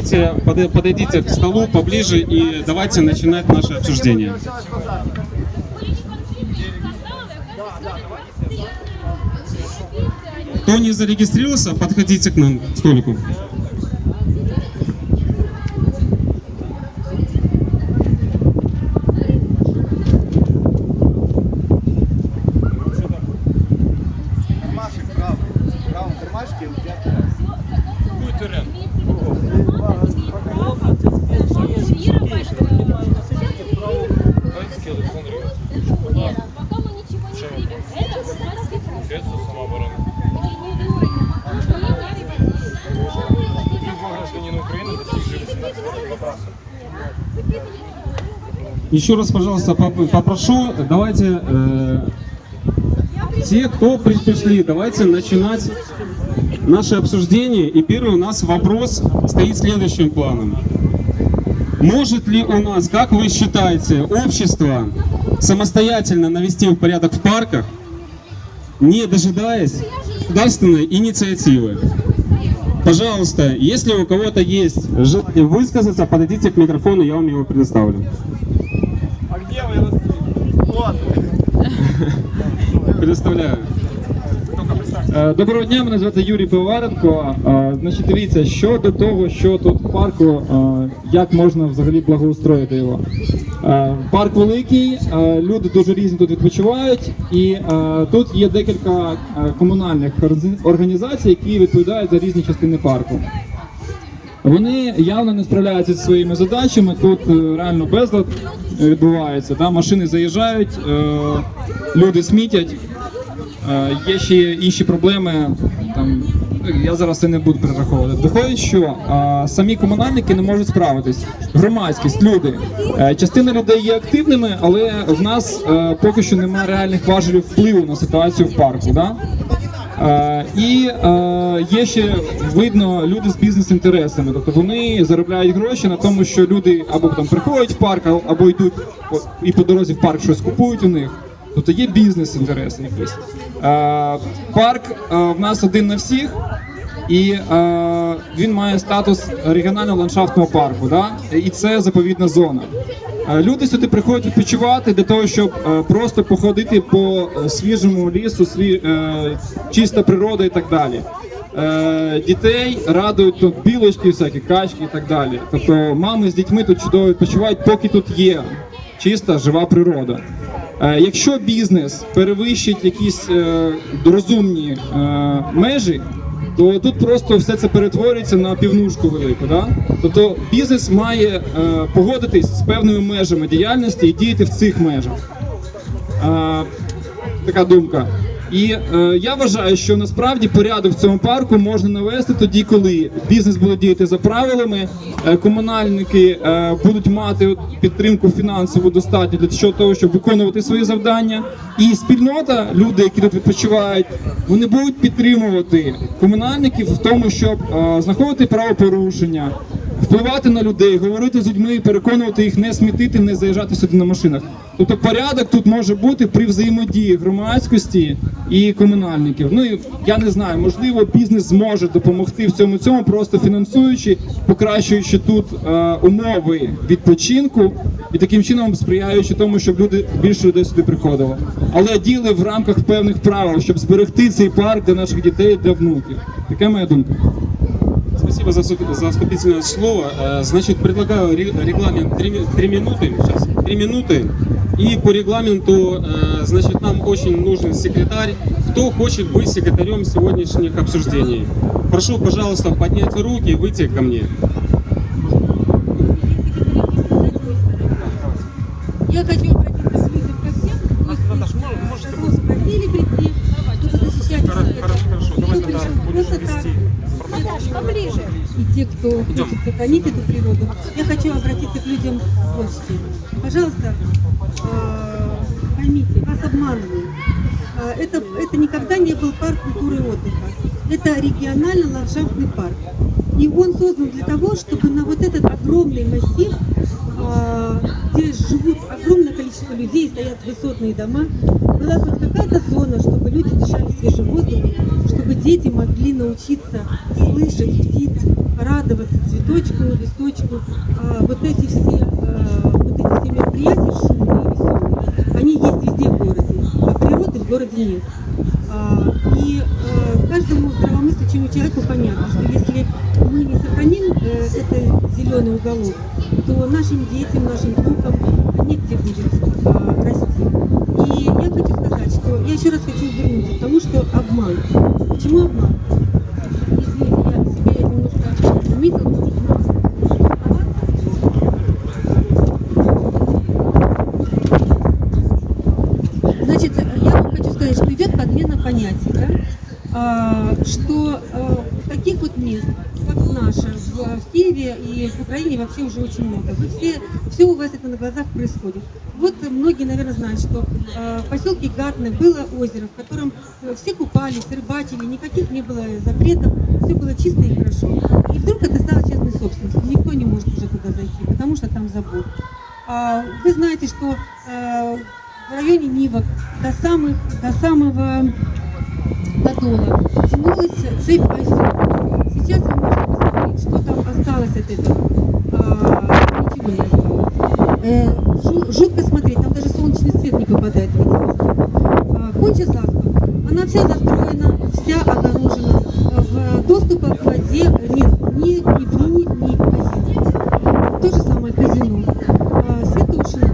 подойдите, подой- подойдите к столу поближе и давайте начинать наше обсуждение. Кто не зарегистрировался, подходите к нам, к столику. Еще раз, пожалуйста, поп- попрошу, давайте э, те, кто при- пришли, давайте начинать наше обсуждение. И первый у нас вопрос стоит следующим планом. Может ли у нас, как вы считаете, общество самостоятельно навести в порядок в парках, не дожидаясь государственной инициативы? Пожалуйста, если у кого-то есть желание высказаться, подойдите к микрофону, я вам его предоставлю. А где Вот. Предоставляю. Е, Доброго дня, мене звати Юрій Пивоваренко. Е, Значить, дивіться, щодо того, що тут в парку, е, як можна взагалі благоустроїти його. Парк великий, люди дуже різні тут відпочивають, і тут є декілька комунальних організацій, які відповідають за різні частини парку. Вони явно не справляються зі своїми задачами. Тут е, реально безлад е, відбувається. Да? Машини заїжджають, е, люди смітять. Є ще інші проблеми. Там я зараз це не буду перераховувати. Виходить, що е, самі комунальники не можуть справитись. Громадськість, люди. Частина людей є активними, але в нас е, поки що немає реальних важелів впливу на ситуацію в парку. Да? Е, і е, є ще видно люди з бізнес-інтересами. Тобто вони заробляють гроші на тому, що люди або там приходять в парк, або йдуть і по дорозі в парк щось купують у них. Тобто є бізнес-інтереси якісь. Е, парк в нас один на всіх. І він має статус регіонального ландшафтного парку, да? і це заповідна зона. Е, Люди сюди приходять відпочивати для того, щоб е, просто походити по е, свіжому лісу, сві, чиста природа і так далі. Дітей радують тут білочки, всякі качки і так далі. Тобто мами з дітьми тут чудово відпочивають, поки тут є чиста жива природа. Якщо бізнес перевищить якісь розумні межі, то тут просто все це перетворюється на півнушку велику. Да? Тобто бізнес має е, погодитись з певними межами діяльності і діяти в цих межах. Е, така думка. І е, я вважаю, що насправді порядок в цьому парку можна навести тоді, коли бізнес буде діяти за правилами, е, комунальники е, будуть мати підтримку фінансову достатньо для того, щоб виконувати свої завдання. І спільнота, люди, які тут відпочивають, вони будуть підтримувати комунальників в тому, щоб е, знаходити правопорушення, впливати на людей, говорити з людьми, переконувати їх не смітити, не заїжджати сюди на машинах. Тобто порядок тут може бути при взаємодії громадськості і комунальників. Ну і я не знаю, можливо, бізнес зможе допомогти в цьому цьому, просто фінансуючи, покращуючи тут е, умови відпочинку і таким чином сприяючи тому, щоб люди більше людей сюди приходило. Але діли в рамках певних правил, щоб зберегти цей парк для наших дітей, для внуків. Така моя думка. Спасибо за, за вступительное слово. Э, Значит, предлагаю ре- регламент 3, минуты. Сейчас, 3 минуты. И по регламенту, э, значит, нам очень нужен секретарь. Кто хочет быть секретарем сегодняшних обсуждений? Прошу, пожалуйста, поднять руки и выйти ко мне. Я хочу поближе. И те, кто хочет сохранить эту природу. Я хочу обратиться к людям чем. Пожалуйста, э, поймите, вас обманывают. Э, Это, это никогда не был парк культуры и отдыха. Это регионально-ландшафтный парк. И он создан для того, чтобы на вот этот огромный массив э, где живут огромное количество людей, стоят высотные дома, была хоть какая-то зона, чтобы люди дышали свежим воздухом, дети могли научиться слышать птиц, радоваться цветочку, листочку. А вот эти все, а, вот эти все мероприятия шумные, веселые, они есть везде в городе, а природы в городе нет. А, И э, каждому здравомыслящему человеку понятно, что если мы не сохраним э, этот зеленый уголок, то нашим детям, нашим внукам негде будет а, расти. И я хочу сказать, что я еще раз хочу вернуться к тому, что обман. Почему обман? Извините, я себя немножко заметила. Значит, я вам хочу сказать, что идет подмена понятий, да? А, что а, таких вот мест, как наше, в, в Киеве и в Украине вообще уже очень много. Вы все, все у вас это на глазах происходит. Вот многие, наверное, знают, что а, в поселке Гатне было озеро, в котором э, все купались, рыбачили, никаких не было запретов, все было чисто и хорошо. И вдруг это стало частной собственностью. Никто не может уже туда зайти, потому что там забор. А, Вы знаете, что э, в районе Нивок до, самых, до самого Подола тянулась цепь озер. Сейчас вы можете посмотреть, что там осталось от этого. А, ничего не осталось. Э, жу- жутко смотреть, там даже солнечный свет не попадает в. А, Конча Заспа, она вся застроена, вся огорожена. В доступа к воде нет ни к Днепру, ни к. То же самое казино. А, Святошин.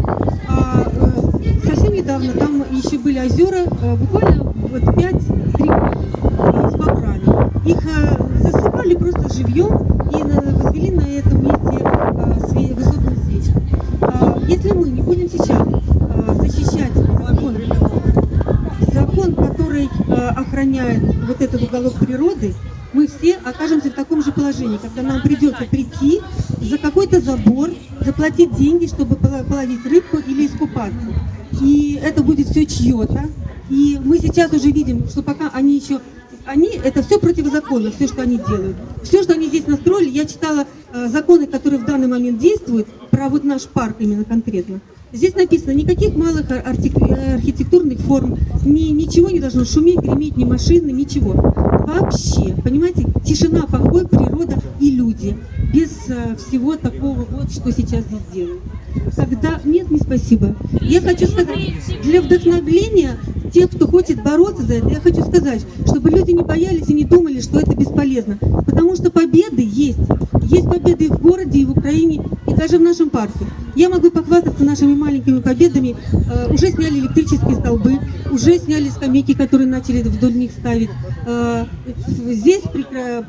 А, э, совсем недавно там еще были озера, э, буквально вот 5-3 года э, с бобрами. Их э, засыпали просто живьем и на- возвели на этом месте э, све- высотные свечи. А, Если мы не будем сейчас э, защищать закон, закон, который охраняет вот этот уголок природы, мы все окажемся в таком же положении, когда нам придется прийти за какой-то забор, заплатить деньги, чтобы половить рыбку или искупаться. И это будет все чье-то. И мы сейчас уже видим, что пока они еще они, это все противозаконно, все, что они делают. Все, что они здесь настроили, я читала э, законы, которые в данный момент действуют, про вот наш парк именно конкретно. Здесь написано, никаких малых э, архитектурных форм, ни, ничего не должно шуметь, греметь, ни машины, ничего. Вообще, понимаете, тишина, покой, природа и люди. Без э, всего такого вот, что сейчас здесь делают. Когда... Нет, не спасибо. Я хочу сказать, для вдохновления тех, кто хочет бороться за это, я хочу сказать, чтобы люди не боялись и не думали, что это бесполезно. Потому что победы есть. Есть победы и в городе, и в Украине, и даже в нашем парке. Я могу похвастаться нашими маленькими победами. Э, уже сняли электрические столбы, уже сняли скамейки, которые начали вдоль них ставить. Э, здесь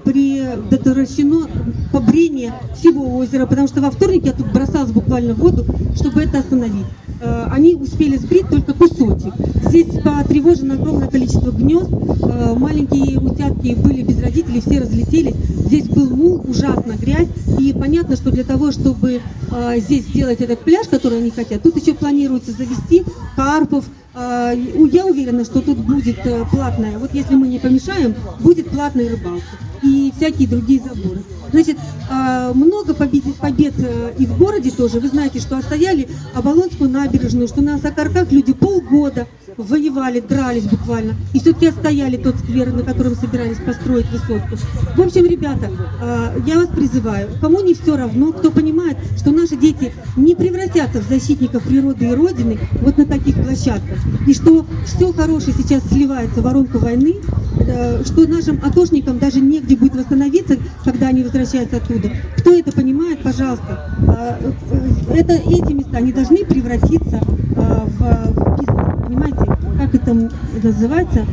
предотвращено побрение всего озера, потому что во вторник я тут бросалась буквально в воду, чтобы это остановить. Э, Они успели сбрить только кусочек. Здесь потревожено огромное количество гнезд. Э, Маленькие утятки были без родителей, все разлетелись. Здесь был мул, ужасно грязь. И понятно, что для того, чтобы э, здесь сделать этот пляж, который они хотят, тут еще планируется завести карпов. Э, Я уверена, что тут будет э, платная, вот если мы не помешаем, будет платная рыбалка и всякие другие заборы. Значит, а, много побед, побед э, и в городе тоже. Вы знаете, что отстояли Оболонскую набережную, что на Сокарках люди полгода воевали, дрались буквально. И все-таки отстояли тот сквер, на котором собирались построить высотку. В общем, ребята, а, я вас призываю, кому не все равно, кто понимает, что наши дети не превратятся в защитников природы и Родины вот на таких площадках. И что все хорошее сейчас сливается в воронку войны, э, что нашим атошникам даже негде будет восстановиться, когда они возвращаются оттуда. Кто это понимает, пожалуйста, э, э, это, эти места, они должны превратиться э, в, бизнес, понимаете, как это называется,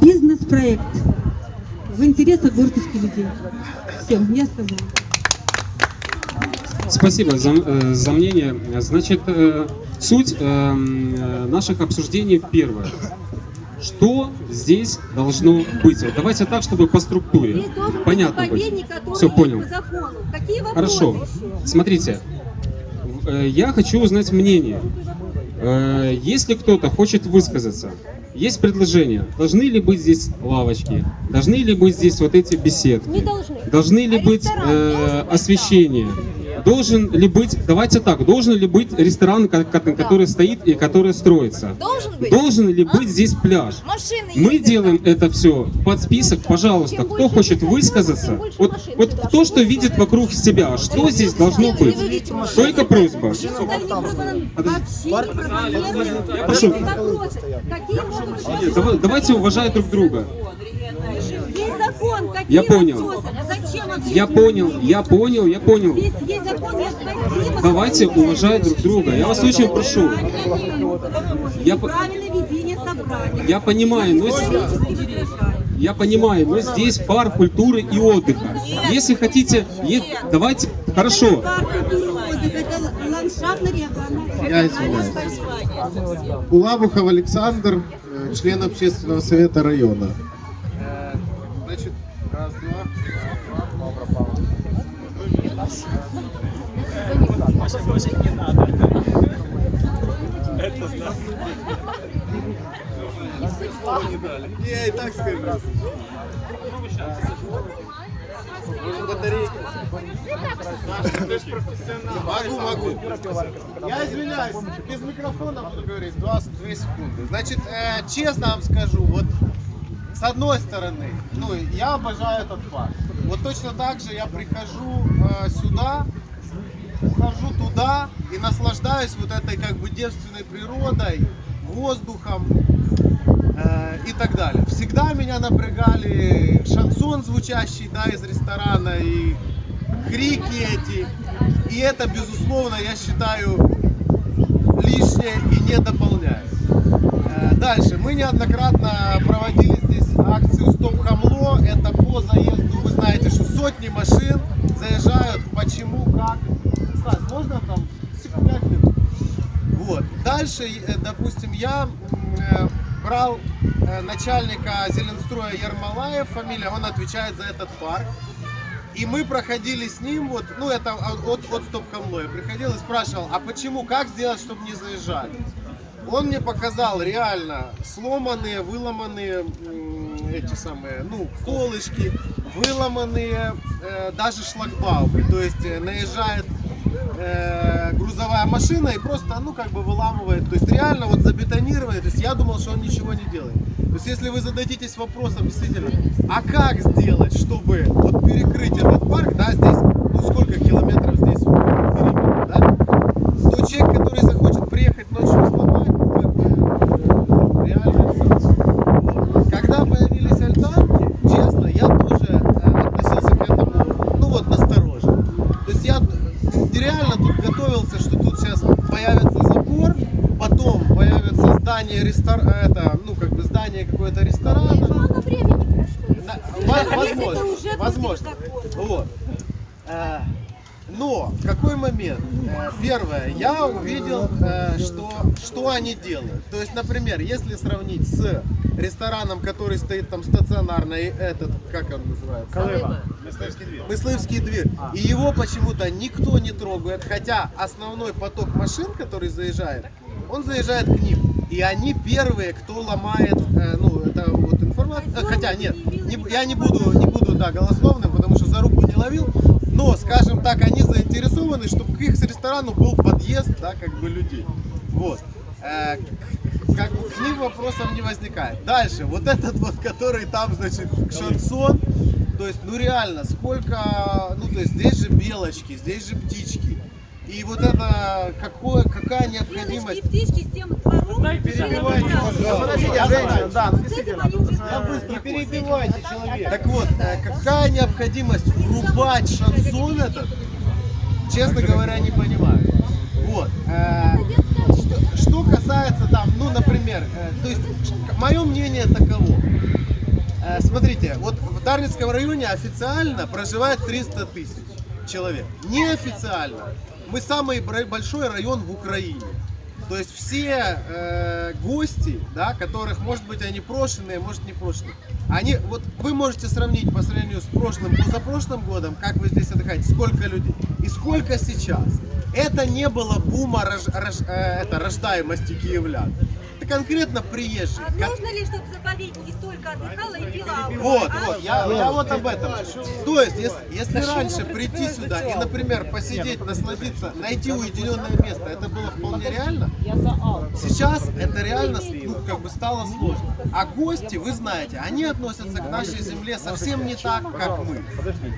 бизнес-проект в интересах горсточки людей. Все, я сказала. Спасибо за, э, за мнение. Значит, э, суть наших обсуждений первое. Что здесь должно быть? Вот давайте так, чтобы по структуре. Понятно быть Все, понял. Хорошо. Смотрите, э, я хочу узнать мнение. Э, Если кто-то хочет высказаться, есть предложение. Должны ли быть здесь лавочки? Должны ли быть здесь вот эти беседки? Не должны. Должны ли А быть э, быть? Должен ли быть, давайте так, должен ли быть ресторан, ко- ко- который стоит и который строится? Должен быть? Должен ли А? быть здесь пляж? Машины Мы ездят делаем там. это все под список, пожалуйста. Чем Кто хочет людей высказаться? Вот, машин вот сюда. кто что видит вокруг себя, что здесь должно быть? Только просьба. Давайте уважать друг друга. Закон, какие Я понял. Я понял, я понял, я понял. Давайте уважать друг друга. Я вас очень прошу. Я по-. Я понимаю, но я понимаю, но здесь парк культуры и отдыха. Если хотите, е- давайте, хорошо. Я извиняюсь. Александр, э, член общественного совета района. Я и так скажу. Батарейка. Могу, могу. Я извиняюсь, без микрофона буду говорить 22 секунды. Значит, э, честно вам скажу, вот с одной стороны, ну, я обожаю этот парк. Вот точно так же я прихожу э, сюда, ухожу туда и наслаждаюсь вот этой как бы девственной природой, воздухом э, и так далее. Всегда меня напрягали шансон звучащий, да, из ресторана и крики эти. И это, безусловно, я считаю лишнее и не дополняет. Э, Дальше. Мы неоднократно проводили здесь акцию «Стоп Хамло». Это по заезду, вы знаете, что сотни машин заезжают. Почему, как. Стас, можно там? Вот. Дальше, э, допустим, я э, брал э, начальника Зеленстроя Ермолаев, фамилия, он отвечает за этот парк. И мы проходили с ним, вот, ну это от, от Стоп Хамло, я приходил и спрашивал, а почему, как сделать, чтобы не заезжали? Он мне показал реально сломанные, выломанные эти самые, ну, колышки, выломанные э, даже шлагбаумы. То есть наезжает э, грузовая машина и просто, ну, как бы выламывает. То есть реально вот забетонировает. То есть я думал, что он ничего не делает. То есть если вы зададитесь вопросом, действительно, а как сделать, чтобы вот перекрыть этот парк, да, здесь, ну, сколько километров здесь периметр, да? то человек, который захочет приехать ночью и сломать, ну, как бы, э, реально всё. Вот. Когда появились альтанки, честно, я тоже э, относился к этому, ну вот, настороженно. То есть я д- реально тут готовился, что тут сейчас появится забор, потом появится здание ресторана, это, ну, как бы здание какое-то ресторана. Мало времени прошло. А если если честно. это Возможно, уже возможно. против закона? Вот. Э, Но какой момент? Первое, я увидел, э, что, что они делают. То есть, например, если сравнить с рестораном, который стоит там стационарно, и этот, как он называется? Колыма. Мистерский дверь. Мыслевский дверь. И его почему-то никто не трогает, хотя основной поток машин, который заезжает, он заезжает к ним. И они первые, кто ломает, э, ну, это вот информация. Хотя нет, не- я не буду, не буду, да, голословным, потому что за руку не ловил. Но, скажем так, они заинтересованы, чтобы к их ресторану был подъезд, да, как бы людей. Вот. Э, как бы к ним вопросов не возникает. Дальше, вот этот вот, который там, значит, шансон, то есть, ну реально, сколько, ну то есть здесь же белочки, здесь же птички. И вот это, какое, какая необходимость... птички с тем двором. Перебивайте, пожалуйста. Знаю, да, ну не перебивайте человека. Так вот, какая необходимость врубать шансон этот, честно говоря, не понимаю. Вот. э, Что, что касается там, ну, например, э, то есть, мое мнение таково. Э, Смотрите, вот в Дарницком районе официально проживает 300 тысяч человек. Неофициально. Мы самый большой район в Украине. То есть все э, гости, да, которых, может быть, они прошенные, может не прошенные, они, вот вы можете сравнить по сравнению с прошлым, позапрошлым годом, как вы здесь отдыхаете, сколько людей и сколько сейчас. Это не было бума рож- рож- э, это, рождаемости киевлян. Это конкретно приезжие. А Кон- нужно ли, чтобы заповедники столько отдыхала и пила? Вот, а? вот, я, я вот об этом. То есть, если, если раньше прийти сюда и, например, посидеть, насладиться, найти уединенное место, это было вполне реально, сейчас это реально ну, как бы стало сложно. А гости, вы знаете, они относятся к нашей земле совсем не так, как мы.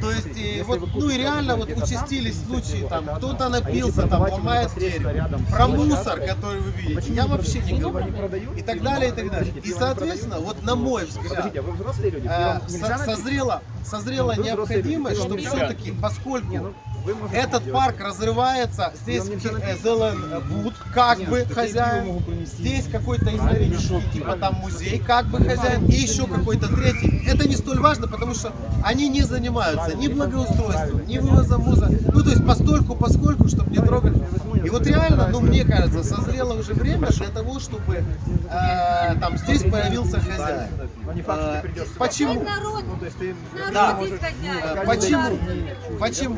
То есть, и вот, ну и реально вот участились случаи, там, кто-то напился, там, ломает дерево, про мусор, который вы видите, я вообще не говорю. И так далее, и так далее. И, соответственно, вот на мой взгляд, э, со- созрела, созрела необходимость, чтобы все-таки, поскольку этот парк разрывается, здесь э, Зеленвуд как бы хозяин, здесь какой-то исторический, типа там музей как бы хозяин, и еще какой-то третий. Это не столь важно, потому что они не занимаются ни благоустройством, ни вывозом мусора. Ну, то есть постольку, поскольку, чтобы не трогать. И вот реально, ну, мне кажется, созрело уже время для того, чтобы э, там здесь появился хозяин. Э, почему? Народ, Да. народ здесь хозяин. Э, Почему? Почему?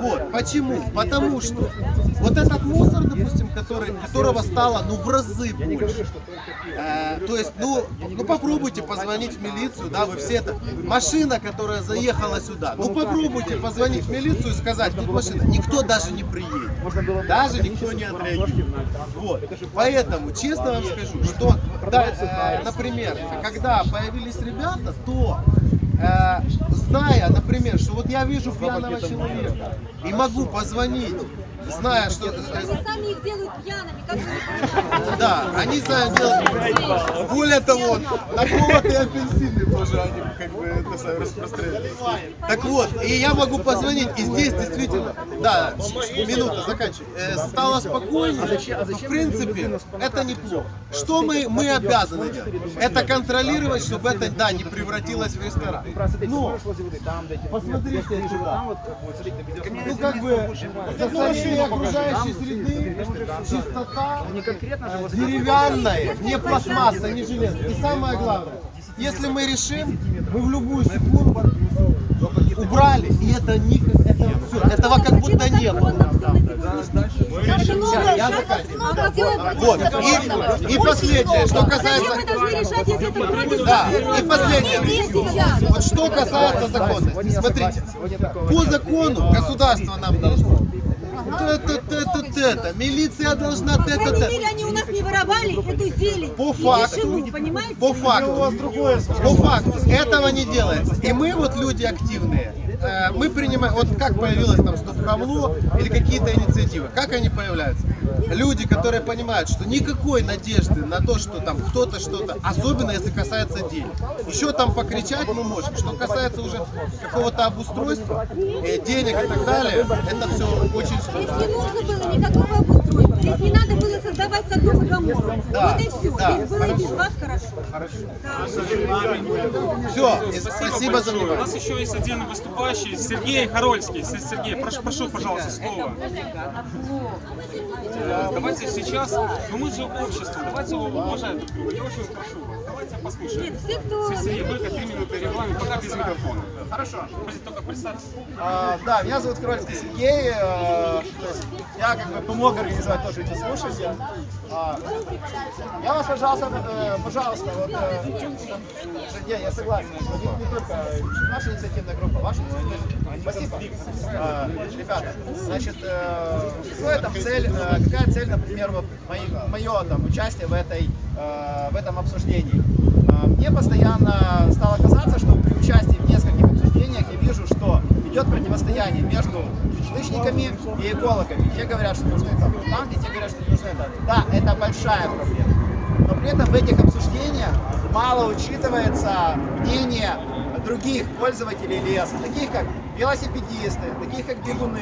Вот, почему? Потому что вот этот мусор, допустим, который, которого стало ну в разы больше. Э, то есть, ну, ну попробуйте позвонить в милицию, да, вы все это. Машина, которая заехала сюда, ну попробуйте позвонить в милицию и сказать, тут машина. Никто даже не приедет. Даже никто не отреагирует. Вот. Поэтому, честно вам скажу, что, да, э, например, когда появились ребята, то э, зная, например, что вот я вижу пьяного человека и могу позвонить, зная, что... Они сами их делают пьяными, как понимаете. да, они сами делают. Более того, наколотые апельсины тоже они как бы это самое распространяют. Так вот, и я могу позвонить, и здесь действительно, да, минута, заканчивай. Э, стало спокойнее, в принципе это неплохо. Что мы, мы обязаны делать? Это контролировать, чтобы это, да, не превратилось в ресторан. Но, посмотрите сюда. Ну, как бы, сохранение окружающей среды, чистота, деревянная, не пластмасса, не железо. И самое главное, если мы решим, мы в любую секунду убрали, и это не, это все, этого как будто не было. Вот, и, и последнее, что касается... Да, и последнее. Вот что касается законности, смотрите, по закону государство нам должно. Это-то-то-то-то, милиция должна По крайней мере, они у нас не воровали эту зелень. По факту. понимаете? По факту, по факту, этого не делается. И мы вот люди активные, мы принимаем, вот как появилось там стоп-хамло или какие-то инициативы, как они появляются? Люди, которые понимают, что никакой надежды на то, что там кто-то что-то, особенно если касается денег. Еще там покричать мы можем. Что касается уже какого-то обустройства, э, денег и так далее, это все очень Здесь сложно. не нужно было никакого обустройства. Здесь не надо было создавать Содом и Гоморру. Да, Вот и все. да. Здесь было и без вас хорошо. Все, спасибо за У внимание. нас еще есть один выступающий, Сергей Харольский. С- Сергей, прошу, прошу, пожалуйста, слово. Давайте сейчас, ну мы же общество, давайте его друга. Я очень прошу вас, давайте послушаем. Нет, все, кто... Сергей, только три минуты регламент, пока без микрофона. Хорошо. Можете только представьте. А, да, меня зовут Крольский Сергей. э, я как бы помог организовать тоже эти слушания. А, я вас, пожалуйста, э, пожалуйста, вот, э, не, я согласен, не, только наша инициативная группа, ваша инициативная. Спасибо. А, ребята, значит, э, какая там цель, э, какая цель, например, вот мое там участие в этой, э, в этом обсуждении? А, Мне постоянно стало казаться, что при участии в нескольких обсуждениях я вижу, что идет противостояние между шлычниками и экологами. Те говорят, что нужны там танки, те говорят, что не нужны танки. Да, это большая проблема. Но при этом в этих обсуждениях мало учитывается мнение других пользователей леса, таких как велосипедисты, таких как бегуны,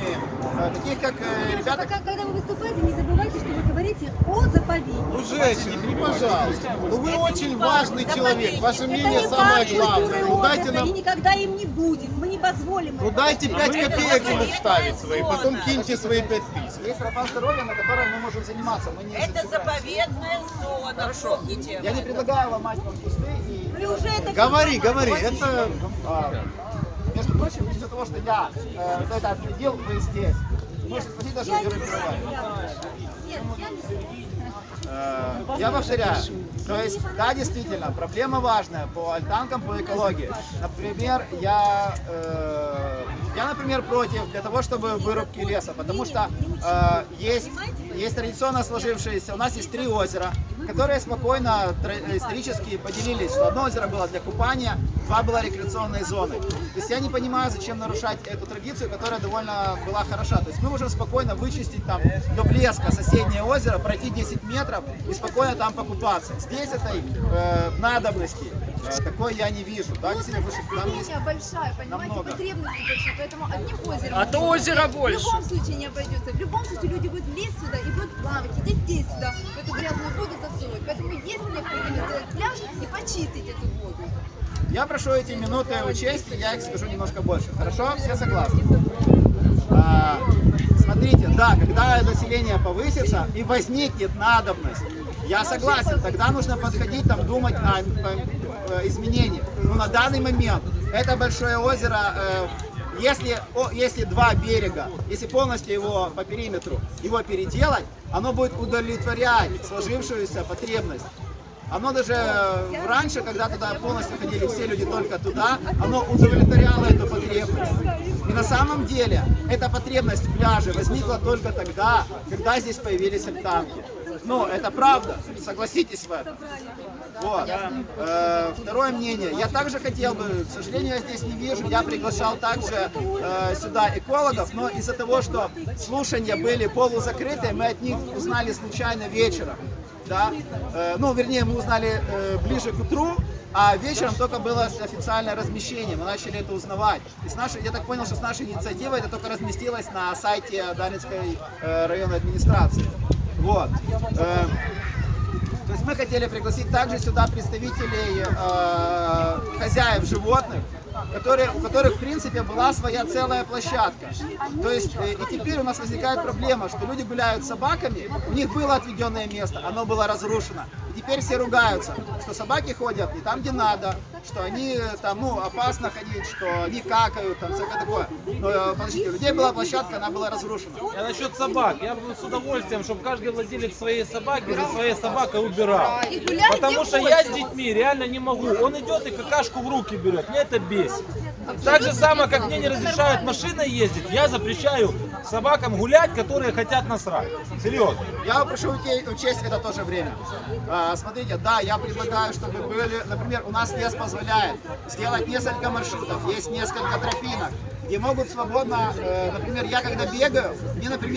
э, таких как э, ребята, Пока, когда вы выступаете, не забывайте, что вы говорите о заповеднике. Ну, женщина, ну, пожалуйста. Ну, вы очень важный человек. Ваше Это мнение не самое главное. Дайте нам... никогда им не будет. Мы не позволим. Ну, дайте 5 копеек ему вставить свои, потом киньте свои 5 тысяч. есть тропа здоровья, на которой мы можем заниматься. Мы не Это заповедная зона, помните. Я не предлагаю ломать вам кусты и Вы уже это Говори, говори, это... А, Между прочим, из-за того, что я э, за это отследил, вы здесь. Можете спросить даже у Героя Первого. Нет, я не Я повторяю, то есть, да, действительно, проблема важная по альтанкам, по экологии. Например, я, э, я, например, против для того, чтобы вырубки леса, потому что э, есть, есть традиционно сложившиеся, у нас есть три озера, которые спокойно исторически поделились, что одно озеро было для купания, два было рекреационной зоны. То есть я не понимаю, зачем нарушать эту традицию, которая довольно была хороша. То есть мы можем спокойно вычистить там до блеска соседнее озеро, пройти 10 метров и спокойно там покупаться. Здесь этой э, надобности э, такой я не вижу. Да, действительно, потому что там есть большая, понимаете, намного. потребности большие, поэтому одним озером... А то озеро больше. В любом случае не обойдется. В любом случае люди будут лезть сюда и будут плавать, сидеть здесь сюда, в эту грязную воду засовывать. Поэтому есть необходимость сделать пляж и почистить эту воду. Я прошу эти минуты учесть, и я их скажу немножко больше. Хорошо? Все согласны? А, смотрите, да, когда население повысится и возникнет надобность, я согласен, тогда нужно подходить, там, думать о, э, изменениях. Но на данный момент это большое озеро, э, если, если два берега, если полностью его по периметру, его переделать, оно будет удовлетворять сложившуюся потребность. Оно даже э, раньше, когда туда полностью ходили все люди только туда, оно удовлетворяло эту потребность. И на самом деле эта потребность в пляже возникла только тогда, когда здесь появились альтанки. Ну, это правда, согласитесь в этом. Вот. Э, второе мнение. Я также хотел бы, к сожалению, я здесь не вижу, я приглашал также э, сюда экологов, но из-за того, что слушания были полузакрытые, мы от них узнали случайно вечером. Да? Э, ну, вернее, мы узнали ближе к утру, а вечером только было официальное размещение, мы начали это узнавать. И с нашей, я так понял, что с нашей инициативой это только разместилось на сайте Дарницкой э, районной администрации. Вот. Э, то есть мы хотели пригласить также сюда представителей э, хозяев животных, которые, у которых, в принципе, была своя целая площадка. То есть, э, и теперь у нас возникает проблема, что люди гуляют с собаками, у них было отведенное место, оно было разрушено. Теперь все ругаются, что собаки ходят не там, где надо, что они э, там, ну, опасно ходить, что они какают, там, всякое такое. Но, э, подождите, у людей была площадка, она была разрушена. А насчет собак, я бы с удовольствием, чтобы каждый владелец своей собаки за своей собакой убирал. Потому что я с детьми реально не могу. Он идет и какашку в руки берет. Мне это бесит. Так же самое, как мне не разрешают машиной ездить, я запрещаю собакам гулять, которые хотят насрать. Серьезно. Я прошу учесть это тоже время. А, смотрите, да, я предлагаю, чтобы были, например, у нас лес позволяет сделать несколько маршрутов, есть несколько тропинок, где могут свободно, э, например, я когда бегаю, мне, например,